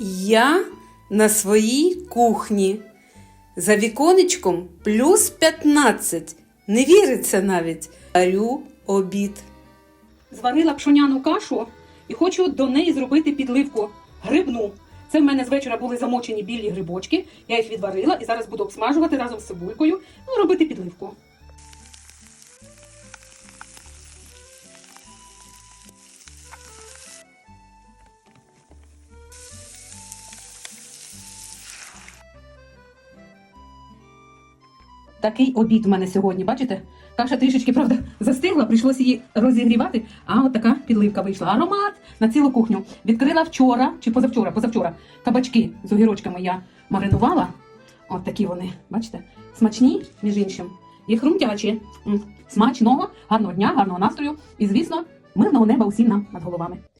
Я на своїй кухні. За віконечком плюс 15. Не віриться навіть. Варю обід. Зварила пшоняну кашу і хочу до неї зробити підливку грибну. Це в мене з вечора були замочені білі грибочки. Я їх відварила і зараз буду обсмажувати разом з цибулькою, ну, робити підливку. Такий обід у мене сьогодні, бачите? Каша трішечки, правда, застигла, прийшлося її розігрівати, а от така підливка вийшла. Аромат на цілу кухню. Відкрила вчора чи позавчора, позавчора. Кабачки з огірочками я маринувала. От такі вони, бачите? Смачні, між іншим, і хрумтячі. Смачного, гарного дня, гарного настрою і, звісно, мирного неба усім нам над головами.